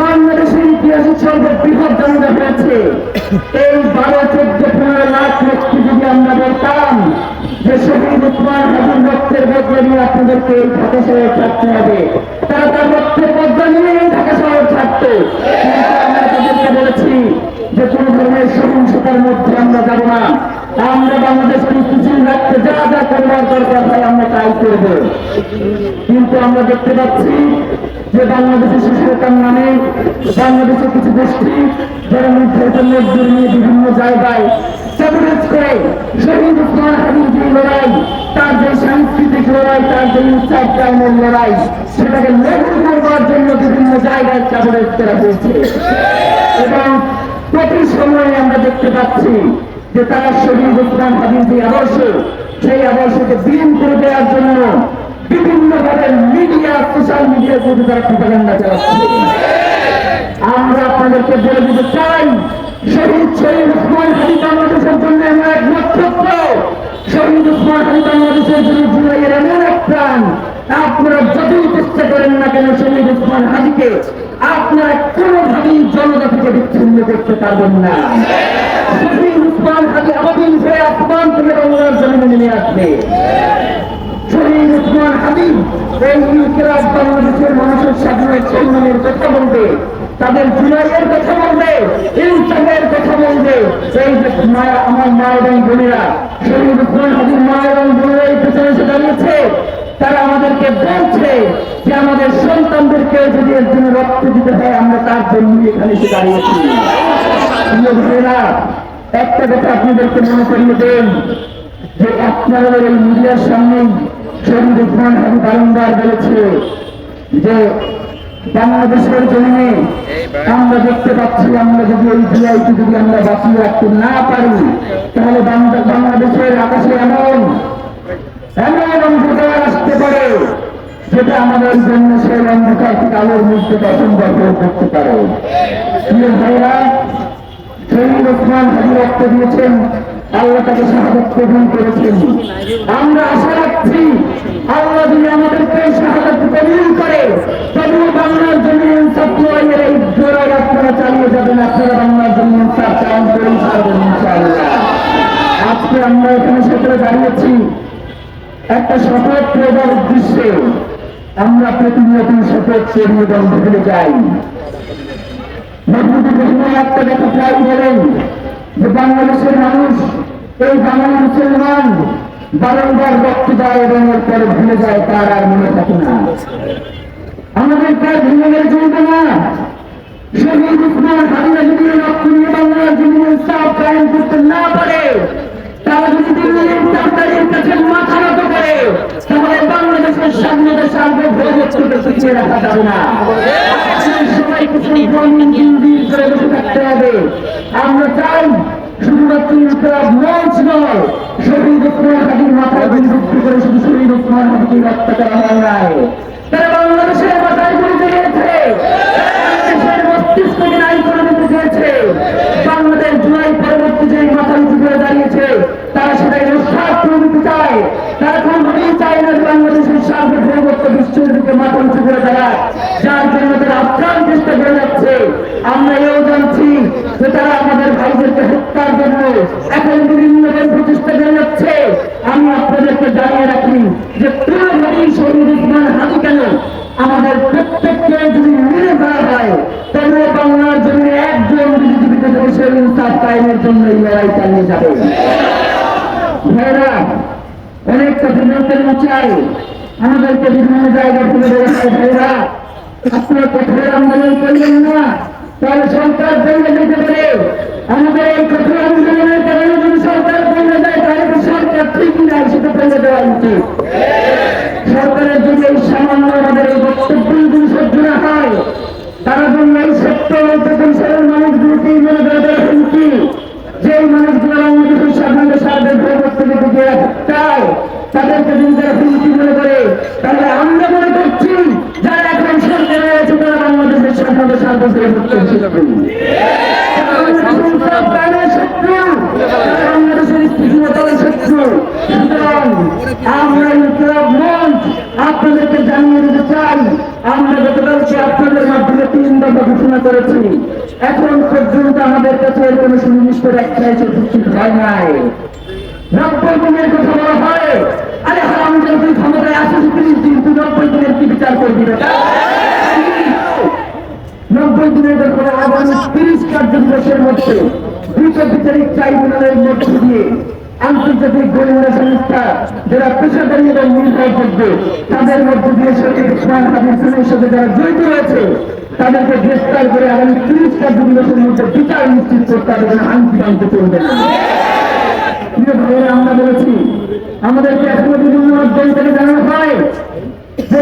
বাংলাদেশের ইতিহাসে সর্ববৃহৎ জনতা হয়েছে এই বারো, চোদ্দ, পনেরো লাখ ব্যক্তি যদি আমরা বলতাম যে শহীদ উসমান হাজির রক্তের বদলে নিয়ে আপনাদেরকে এই ঢাকা শহর ছাড়তে হবে, তারা তার রক্তের বদলা নিয়ে ঢাকা শহর ছাড়তো। আমরা তাদেরকে বলেছি যে কোন ধরনের সহিংসতার মধ্যে আমরা যাব না। আমরা বাংলাদেশকে স্থিতিশীল রাখতে যা যা করবার দরকার হয় আমরা তাই করব। কিন্তু আমরা দেখতে পাচ্ছি যে বাংলাদেশের শিশুতার নামে বাংলাদেশের কিছু গোষ্ঠী যারা নির্যাতন মজদুর বিভিন্ন জায়গায় চাবুরেজ করে, শহীদ উসমান হাবিব যে লড়াই, তার যে সাংস্কৃতিক লড়াই, তার যে ইনসাফ ক্রাইমের লড়াই, সেটাকে লঘু করবার জন্য বিভিন্ন জায়গায় চাবুরেজ করা হয়েছে। এবং প্রতি সময়ে আমরা দেখতে পাচ্ছি যে তারা শহীদ উসমান হাবিব আদর্শ, সেই আদর্শকে বিলীন করে দেওয়ার জন্য বিভিন্ন ভাবে মিডিয়া, সোশ্যাল মিডিয়ার মধ্যে তারা প্রপাগান্ডা চালাচ্ছে। আমরা আপনাদেরকে বলে দিতে চাই, শহীদ শহীদ উসমান হাবিব বাংলাদেশের জন্য এমন এক নক্ষত্র। শহীদ উসমান হাবিব বাংলাদেশের জন্য জুলাইয়ের এমন এক প্রাণ। আপনারা যতই চেষ্টা করেন না কেন, শহীদ উসমান হাবিকে আপনারা কোনোভাবেই জনতা থেকে বিচ্ছিন্ন করতে পারবেন না। শহীদ উসমান হাবি আবাদিন হয়ে আসমান থেকে বাংলার জমিনে নেমে আসবে। শহীদ উসমান হাবিব এই ইনকিলাব বাংলাদেশের মানুষের স্বাধীনের সম্মানের কথা বলবে, তাদের জুলাইয়ের কথা বলবে কথা বলবে। এই যে মায়া, আমার এবং বোনেরা, শহীদ উসমান হাবিব এবং বোনেরা এই পেছনে এসে দাঁড়িয়েছে, তারা আমাদেরকে বলছে যে আমাদের সন্তানদেরকে যদি এর জন্য রক্ত দিতে হয়, আমরা তার জন্য এখানে এসে দাঁড়িয়েছি। একটা কথা আপনাদেরকে মনে করিয়ে দেন যে আপনারা এই মিডিয়ার সামনে শহীদ উসমান হাবি বারংবার বলেছে যে বাংলাদেশের জমিনে আমরা দেখতে পাচ্ছি, আমরা যদি এই জিআইটি যদি আমরা বাঁচিয়ে রাখতে না পারি, তাহলে বাংলাদেশের আকাশে এমন এমন অন্ধকার আসতে পারে যেটা আমাদের জন্য সেই অন্ধকার থেকে আলোর মধ্যে অসম্ভব করতে পারে। ভাইরা শহীদ ওসমান হাজি রক্ত দিয়েছেন। আল্লাহ তাকে শাহাদত কবুল করেছেন। আমরা আশা রাখছি আল্লাহ যদি আমাদেরকে শাহাদত কবুল করে তবু বাংলার জমিন সত্যের এই জোরাই আপনারা চালিয়ে যাবেন। আপনারা বাংলার চায়ন করেই ছাড়বেন ইনশাআল্লাহ। আজকে আমরা এখানে সেখানে দাঁড়িয়েছি। একটা শপথ নেবার উদ্দেশ্যে আমরা প্রতিনিয়ত শপথ করি এবং ভুলে যাই। বাংলাদেশের মানুষ এই বাঙালি মুসলমান বারংবার রক্ত দেয় এবং এরপরে ভুলে যায় তার আর মনে থাকে না আমাদের তার ভুলে চলবে না নিয়ে বাংলার জমিনে ইনসাফ না পারে তারা যদি দিল্লির সরকারের করে বাংলাদেশের স্বাধীনতা সার্বভৌমত্বকে পিছিয়ে রাখা যাবে না সবাইকে দিন করে বসে থাকতে হবে আমরা চাই শুধুমাত্র মাথায় করে শুধু শহীদ উসমান হাবিকে রক্ত করা হয় নাই তারা বাংলাদেশের মাথায় গুলি দিয়েছে বাংলাদেশের মস্তিষ্ককে নাই করে দিতে চেয়েছে বাংলাদেশ জুলাই পরবর্তী যে মাথা উঁচু করে দাঁড়িয়েছে তারা সেটাকে উৎসাহ করে দিতে চায় তারা কোনোভাবেই চায় না যে বাংলাদেশের সার্বভৌমত্ব বিশ্বের দিকে মাথা উঁচু করে যার জন্য তারা আপ্রাণ চেষ্টা করে যাচ্ছে, আমরা এও জানছি যে তারা আমাদের ভাইদেরকে হত্যার জন্য এখন বিভিন্ন প্রচেষ্টা করে যাচ্ছে। আমি আপনাদেরকে জানিয়ে রাখি যে কোনোভাবেই শহীদ উসমান হাজি কেন আমাদের প্রত্যেককে যদি মেরে ফেলা হয় তবে বাংলার জন্য একজন জীবিত দেশের ইনসাফ কায়েমের জন্য লড়াই চালিয়ে যাবে। ভাইরা, অনেক কথা বলতে চাই। আমাদেরকে বিভিন্ন তুলে ধরেছে ভাইরা, আপনার কঠোর আন্দোলন করলেন না তাহলে সরকার বন্ধ যেতে পারে। আমাদের এই কঠোর আন্দোলনের কারণে যদি সরকার বন্ধ যায় তাহলে তো সরকার ঠিক নাই সেটা বলে দেওয়া উচিত। সরকারের যদি এই সামান্য আমাদের এই বক্তব্যগুলি সহ্য না হয়, তারা জন্য এই সত্য তাদেরকে যদি তারা হুমকি মনে করে তাহলে আমরা মনে করছি, যারা এখন সামনে রয়েছে, তারা বাংলাদেশের সম্পদে সার্বজনীন বাংলাদেশের তিন এখন পর্যন্ত আমাদের কাছে কোনো সুনির্দিষ্ট একটাই চতুর্থ হয় নাই। নব্বই দিনের কথা বলা হয় আরে হারাম তুই ক্ষমতায় আসিস তিরিশ দিন তুই নব্বই দিনের কি বিচার করবি বেটা? নব্বই দিনের ব্যাপারে আগামী তিরিশ কার্য দিবসের মধ্যে দ্রুত বিচারিক ট্রাইব্যুনালের মধ্য দিয়ে আন্তর্জাতিক গোয়েন্দা সংস্থা, যারা পেশাদারী এবং নির্ভরযোগ্য, তাদের মধ্য দিয়ে পাকিস্তানের সাথে যারা জড়িত রয়েছে, তাদেরকে গ্রেফতার করে আগামী তিরিশ কার্য দিবসের মধ্যে বিচার নিশ্চিত করতে হবে আনতে চলবে না প্রিয় আমরা বলেছি আমাদেরকে এখনও বিভিন্ন মাধ্যম থেকে জানানো হয়। যে